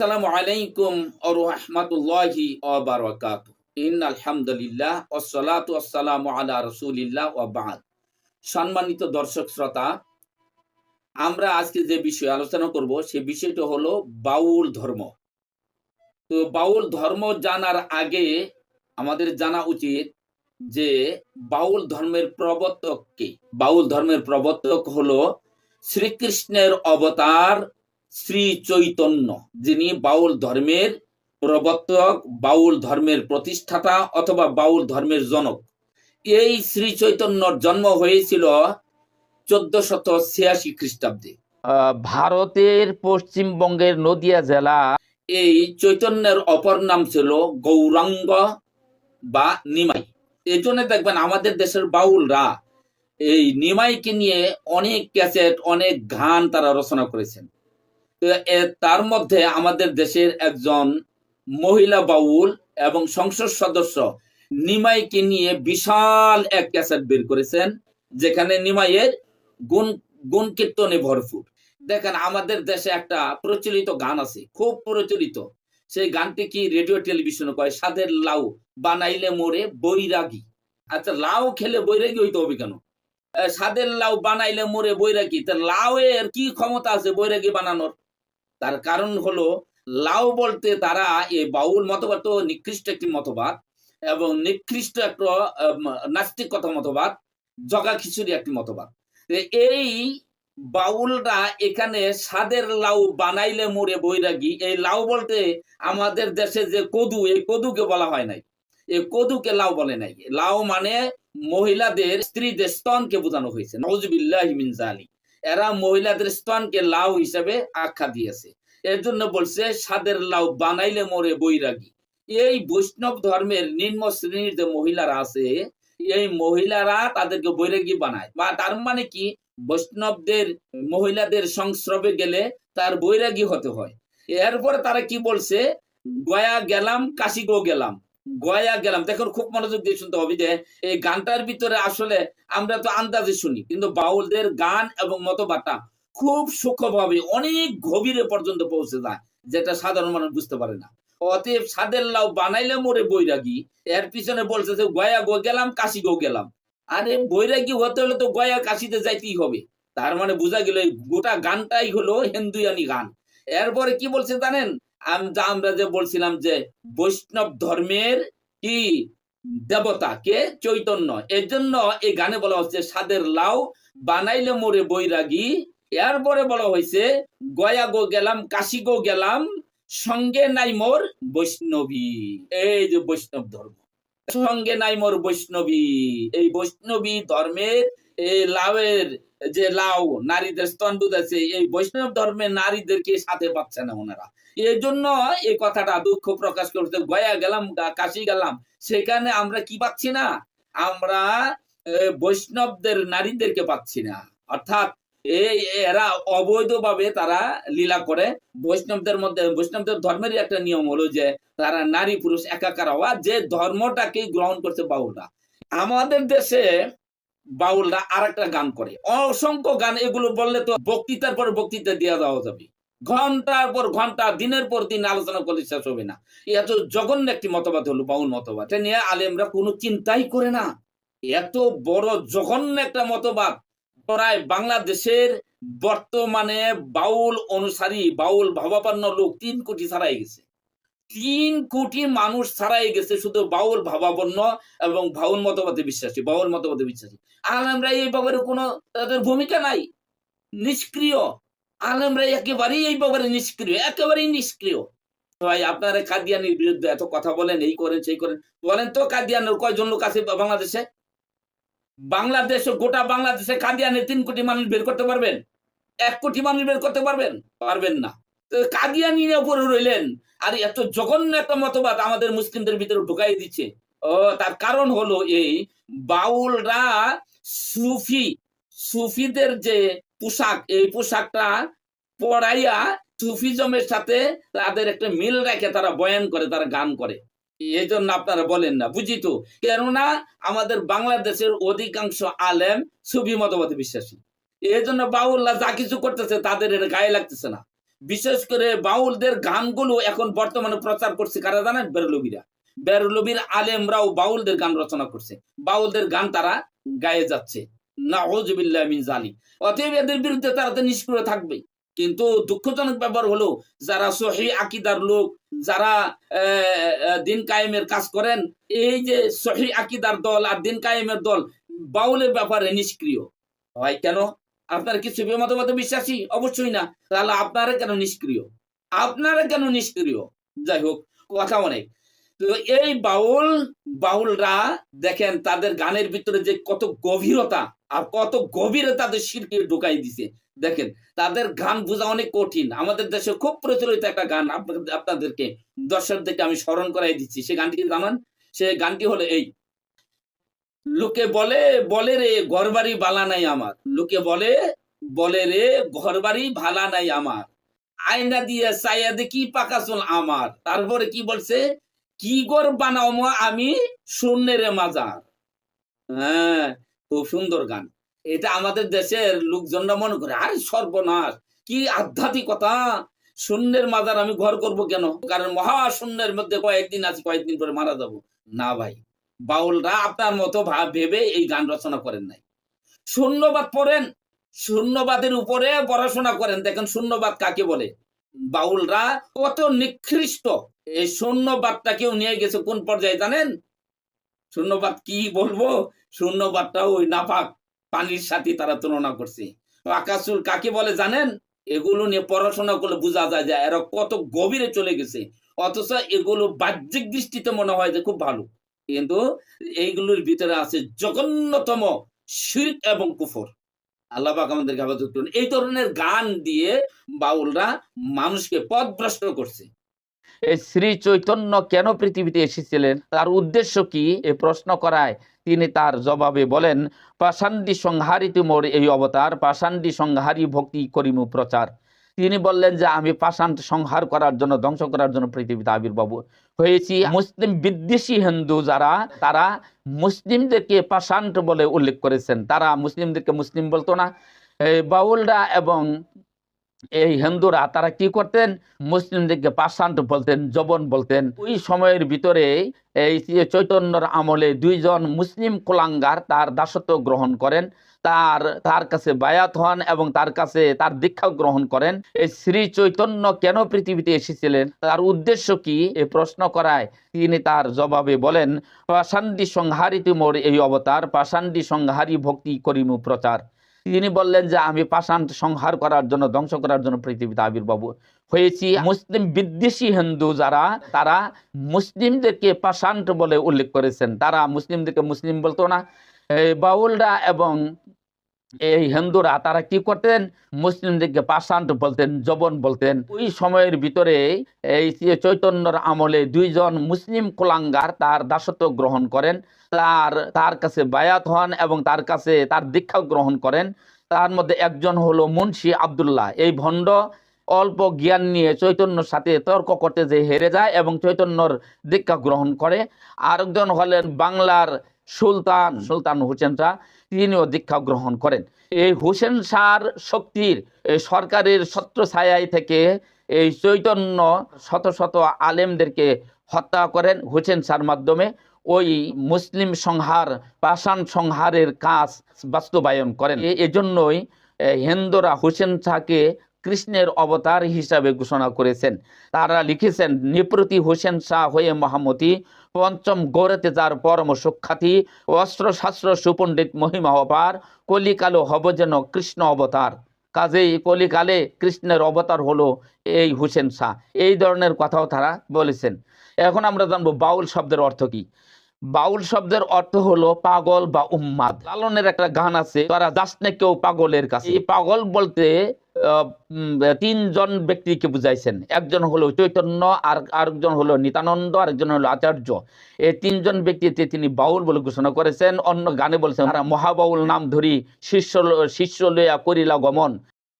আসসালামু আলাইকুম রহমাতুল্লাহি ও বারাকাত ইন আলহামদুলিল্লাহ ওসলাতু আসসালামু আলা রসুলিল্লাহ ও বাদ। সম্মানিত দর্শক শ্রোতা, আমরা আজকে যে বিষয়ে আলোচনা করব, সে বিষয়টা হলো বাউল ধর্ম। তো বাউল ধর্ম জানার আগে আমাদের জানা উচিত যে বাউল ধর্মের প্রবর্তক কে? বাউল ধর্মের প্রবর্তক হলো শ্রীকৃষ্ণের অবতার শ্রী চৈতন্য যিনি বাউল ধর্মের প্রবর্তক বাউল ধর্মের প্রতিষ্ঠাতা অথবা বাউল ধর্মের জনক। এই শ্রী চৈতন্যর জন্ম হয়েছিল চোদ্দ শত ছিয়াশি খ্রিস্টাব্দে। ভারতের পশ্চিমবঙ্গের নদিয়া জেলা। এই চৈতন্যের অপর নাম ছিল গৌরাঙ্গ বা নিমাই। এই জন্য দেখবেন আমাদের দেশের বাউলরা এই নিমাইকে নিয়ে অনেক ক্যাসেট অনেক গান তারা রচনা করেছেন। তার মধ্যে আমাদের দেশের একজন মহিলা বাউল এবং সংসদ সদস্য নিমাইকে নিয়ে বিশাল এক ক্যাসেট বের করেছেন, যেখানে নিমাইয়ের গুণ গুণ কীর্তনে ভরপুর। দেখেন, আমাদের দেশে একটা প্রচলিত গান আছে, খুব প্রচলিত। সেই গানটি কি রেডিও, টেলিভিশনে কয় সাদের লাউ বানাইলে মোরে বৈরাগী। আচ্ছা লাউ খেলে বৈরাগী হইতে হবে কেন? সাদের লাউ বানাইলে মোরে বৈরাগী। তা লাউ এর কি ক্ষমতা আছে বৈরাগী বানানোর? তার কারণ হলো লাউ বলতে তারা এই বাউল মতবাদ তো নিকৃষ্ট একটি মতবাদ এবং নিকৃষ্ট একটা আম, নাস্তিকতা মতবাদ জগা খিচুড়ি একটি মতবাদ। এই বাউলরা এখানে সাদের লাউ বানাইলে মোরে বৈরাগী। এই লাউ বলতে আমাদের দেশে যে কদু এই কদুকে বলা হয় নাই। এই কদুকে লাউ বলে নাই। লাউ মানে মহিলাদের স্ত্রীদের স্তনকে বোঝানো হয়েছে। নজবিল্লাহ মিন জালিক এরা মহিলাদের স্তনকে লাউ হিসেবে আখ্যা দিয়েছে। এর জন্য বলছে, সাদের লাউ বানাইলে মোরে বৈরাগী। এই বৈষ্ণব ধর্মের নিম্ন শ্রেণির যে মহিলারা আছে, এই মহিলারা তাদেরকে বৈরাগী বানায়। বা তার মানে কি? বৈষ্ণবদের, মহিলাদের সংস্রবে গেলে তার বৈরাগী হতে হয়। এরপরে তারা কি বলছে? গয়া গেলাম, কাশিগো গেলাম। গয়া গেলাম। দেখুন, খুব মনোযোগ দিয়ে শুনতে হবে যে, এই গানটার ভিতরে আসলে আমরা তো আন্দাজে শুনি, কিন্তু বাউলদের গান এবং মতবাদটা খুব সূক্ষ্মভাবে, অনেক গভীরে পর্যন্ত পৌঁছে যায়, যেটা সাধারণ মানুষ বুঝতে পারে না। অতএব সাদের লাউ বানাইলে মোরে বৈরাগী, এর পিছনে বলছে যে, গয়া গো গেলাম, কাশি গো গেলাম। আরে, বৈরাগী হতে হলে তো গয়া কাশিতে যাইতেই হবে। তার মানে বোঝা গেল গোটা গানটাই হলো হিন্দুয়ানি গান। এরপরে কি বলছে জানেন? আমরা যে বলছিলাম যে বৈষ্ণব ধর্মের কি দেবতা? কে? চৈতন্য। এর জন্য এই গানে বলা হচ্ছে, সাদের লাউ বানাইলে মোরে বৈরাগী। এরপরে বলা হয়েছে, গয়া গো গেলাম, কাশি গো গেলাম, সঙ্গে নাই মোর বৈষ্ণবী। এই যে বৈষ্ণব ধর্ম। সঙ্গে নাই মোর বৈষ্ণবী। এই বৈষ্ণবী ধর্মের এই লাউয়ের যে লাউ, নারীদের স্তন বুঝাচ্ছে এই বৈষ্ণব ধর্মের নারীদেরকে সাথে পাচ্ছে না ওনারা। এই জন্য এই কথাটা দুঃখ প্রকাশ করতে গয়া গেলাম কাশি গেলাম। সেখানে আমরা কি পাচ্ছি না? আমরা বৈষ্ণবদের নারীদেরকে পাচ্ছি না। অর্থাৎ এই এরা অবৈধভাবে তারা লীলা করে। বৈষ্ণবদের মধ্যে, বৈষ্ণবদের ধর্মেরই একটা নিয়ম হলো যে, তারা নারী পুরুষ একাকার হওয়া, যে ধর্মটাকে গ্রহণ করছে বাউলরা। আমাদের দেশে বাউলরা আর একটা গান করে। অসংখ্য গান, এগুলো বললে তো বক্তৃতার পর বক্তৃতা দিয়ে দেওয়া যাবে। ঘণ্টার পর ঘণ্টা, দিনের পর দিন আলোচনা করলে শেষ হবে না। এত জঘন্য একটি মতবাদ হলো বাউল মতবাদ। এটা নিয়ে আলেমরা কোনো চিন্তাই করে না। এত বড় জঘন্য একটা মতবাদ। প্রায় বাংলাদেশের বর্তমানে বাউল অনুসারী, বাউল ভাবাপন্ন লোক তিন কোটি ছাড়াই গেছে। তিন কোটি মানুষ ছাড়াই গেছে শুধু বাউল, ভাবাপন্ন এবং বাউল মতবাদে বিশ্বাসী, বাউল মতবাদে বিশ্বাসী। আলেমরা এই ব্যাপারে কোনো তাদের ভূমিকা নাই। নিষ্ক্রিয়। আলেমরা একেবারেই এই ব্যাপারে নিষ্ক্রিয়, একেবারেই নিষ্ক্রিয়। ভাই, আপনারা কাদিয়ানির বিরুদ্ধে এত কথা বলেন, এই করেন, সেই করেন। বলেন তো কাদিয়ানের কয়জন লোক আছে বাংলাদেশে? বাংলাদেশ, গোটা বাংলাদেশে কাদিয়ানের তিন কোটি মানুষ বের করতে পারবেন? এক কোটি মানুষ বের করতে পারবেন? পারবেন না। কাদিয়ানির উপরে রইলেন। আর এত জঘন্য একটা মতবাদ আমাদের মুসলিমদের ভিতরে ঢুকাই দিচ্ছে। ও, তার কারণ হলো এই বাউলরা সুফি, সুফিদের যে পোশাক, এই পোশাকটা পরাইয়া সুফিজমের সাথে তাদের একটা মিল রেখে তারা বয়ান করে, তারা গান করে। এই জন্য আপনারা বলেন না, বুঝি তো? কেননা আমাদের বাংলাদেশের অধিকাংশ আলেম সুফি মতবাদে বিশ্বাসী। এই জন্য বাউল্লাহ যা কিছু করতেছে তাদের এটা গায়ে লাগতেছে না। বিশেষ করে বাউলদের গানগুলো এখন বর্তমানে প্রচার করছে কারা জানেন? বেরলবিরা। বেরলবির আলেমরাও বাউলদের গান রচনা করছে। বাউলদের গান তারা গায়ে যাচ্ছে। এদের বিরুদ্ধে তারা তো নিষ্ক্রিয় থাকবে কিন্তু দুঃখজনক ব্যাপার হলো, যারা সহি আকিদার লোক, যারা দিন কায়েমের কাজ করেন, এই যে সহি আকিদার দল আর দিন কায়েমের দল, বাউলের ব্যাপারে নিষ্ক্রিয়। হয় কেন? আপনারা কি সুফি মতবাদে বিশ্বাসী? অবশ্যই না। তাহলে আপনারা কেন নিষ্ক্রিয়? আপনারা কেন নিষ্ক্রিয়? যাই হোক, কথা অনেক। তো এই বাউল, বাউলরা দেখেন, তাদের গানের ভিতরে যে কত গভীরতা আর কত গভীরে তাদের শিরকে ঢুকাই দিছে। দেখেন, তাদের গান বোঝা অনেক কঠিন। আমাদের দেশে খুব প্রচলিত একটা গান আপনাদেরকে, দর্শকদেরকে আমি স্মরণ করাই দিচ্ছি। সে গানটি জানান? সে গানটি হলো এই। লোকে বলে বলে রে ঘর বাড়ি বালা নাই আমার। লোকে বলে বলে রে ঘর বাড়ি ভালা নাই আমার। আয়না দিয়ে চাইয়া দেখি পাকা চুল আমার। তারপরে কি বলছে? কি গর বানাও আমি? শূন্যের মাজার। হ্যাঁ খুব সুন্দর গান। এটা আমাদের দেশের লোকজনরা মনে করে, আরে সর্বনাশ, কি আধ্যাত্মিকতা। শূন্যের মাজার আমি ঘর করব কেন? কারণ মহা শূন্যের মধ্যে কয়েকদিন আছে, কয়েকদিন পরে মারা যাব। না ভাই। বাউলরা আপনার মতো ভাব ভেবে এই গান রচনা করেন নাই। শূন্যবাদ পড়েন, শূন্যবাদের উপরে পড়াশোনা করেন। দেখেন শূন্যবাদ কাকে বলে? বাউলরা কত নিকৃষ্ট। এই শূন্যবাদটা কেউ নিয়ে গেছে কোন পর্যায়ে জানেন? শূন্যবাদ কি বলব? শূন্যবাদটা ওই নাপাক পানির সাথে তারা তুলনা করছে। আকাশুল কাকে বলে জানেন? এগুলো নিয়ে পড়াশোনা করলে বোঝা যায় যে এরা কত গভীরে চলে গেছে। অথচ এগুলো বাহ্যিক দৃষ্টিতে মনে হয় যে খুব ভালো। কিন্তু এইগুলোর ভিতরে আছে জঘন্যতম শির্ক এবং কুফর। আল্লাহ আমাদেরকে হেফাজত করুন। এই ধরনের গান দিয়ে বাউলরা মানুষকে পথভ্রষ্ট করছে। এই শ্রী চৈতন্য কেন পৃথিবীতে এসেছিলেন? তার উদ্দেশ্য কি? এ প্রশ্ন করায় তিনি তার জবাবে বলেন, পাষাণ্ডি সংহারিত মোর এই অবতার, পাষাণ্ডি সংহারি ভক্তি করিমু প্রচার। তিনি বললেন যে, আমি পাষাণ সংহার করার জন্য, ধ্বংস করার জন্য পৃথিবীতে আবির্ভাব হয়েছি। মুসলিম বিদ্বেষী হিন্দু যারা, তারা মুসলিমদেরকে পাষাণ বলে উল্লেখ করেছেন। তারা মুসলিমদেরকে মুসলিম বলতো না। এই বাউলরা এবং এই হিন্দুরা, তারা কি করতেন? মুসলিমদেরকে পাষাণ বলতেন জবন বলতেন। ওই সময়ের ভিতরে এই চৈতন্যর আমলে দুইজন মুসলিম কোলাঙ্গার তার দাসত্ব গ্রহণ করেন। তার তার কাছে বায়াত হন এবং তার কাছে তার দীক্ষা গ্রহণ করেন। এই শ্রী চৈতন্য কেন পৃথিবীতে এসেছিলেন? তার উদ্দেশ্য কি? এ প্রশ্ন করায় তিনি তার জবাবে বলেন, পাষাণ্ডি সংহারিত মোর এই অবতার, পাষাণ্ডি সংহারি ভক্তি করিমু প্রচার। তিনি বললেন যে, আমি পাষাণ সংহার করার জন্য, ধ্বংস করার জন্য পৃথিবীতে আবির্ভাব হয়েছি। মুসলিম বিদ্বেষী হিন্দু যারা, তারা মুসলিমদেরকে পাষাণ বলে উল্লেখ করেছেন। তারা মুসলিমদেরকে মুসলিম বলতো না। এই বাউলরা এবং এই হিন্দুরা, তারা কি করতেন? মুসলিমদেরকে পাষাণ বলতেন জবন বলতেন। ওই সময়ের ভিতরে এই চৈতন্যর আমলে দুইজন মুসলিম কোলাঙ্গার তার দাসত্ব গ্রহণ করেন। তার তার কাছে বায়াত হন এবং তার কাছে তার দীক্ষা গ্রহণ করেন। তার মধ্যে একজন হলো মুন্সি আব্দুল্লাহ। এই ভণ্ড অল্প জ্ঞান নিয়ে চৈতন্যর সাথে তর্ক করতে যে হেরে যায় এবং চৈতন্যর দীক্ষা গ্রহণ করে। আরেকজন হলেন বাংলার সুলতান সুলতান হোসেন শাহ তিনিও দীক্ষা গ্রহণ করেন। এই হোসেন শাহর শক্তির সরকারের ছত্র ছায়ায় থেকে এই চৈতন্য শত শত আলেমদেরকে হত্যা করেন হোসেন শাহর মাধ্যমে। ওই মুসলিম সংহার পাষাণ সংহারের কাজ বাস্তবায়ন করেন। এজন্যই হিন্দুরা হোসেন শাহকে কৃষ্ণের অবতার হিসাবে ঘোষণা করেছেন। তারা লিখেছেন নিপ্রতি হোসেন শাহ হয়ে মহামতি পঞ্চম গৌরতে যার পরম সুখ্যাতি অস্ত্র শাস্ত্র সুপণ্ডিত মহিমা অপার কলিকালো হব যেন কৃষ্ণ অবতার। কাজেই কলিকালে কৃষ্ণের অবতার হলো এই হুসেন শাহ। এই ধরনের কথাও তারা বলেছেন। এখন আমরা জানব বাউল শব্দের অর্থ কি। বাউল শব্দের অর্থ হলো পাগল বা উম্মাদ। লালনের একটা গান আছে, তারা যাস কেউ পাগলের কাছে। এই পাগল বলতে তিনজন ব্যক্তিকে বুঝাইছেন। একজন হলো চৈতন্য, আর আরেকজন হলো নিতানন্দ, আরেকজন হলো আচার্য। এই তিনজন ব্যক্তিতে তিনি বাউল বলে ঘোষণা করেছেন, অন্য গানে বলেছেন মহাবাউল নাম ধরি শিষ্য শিষ্য লইয়া করিলা গমন।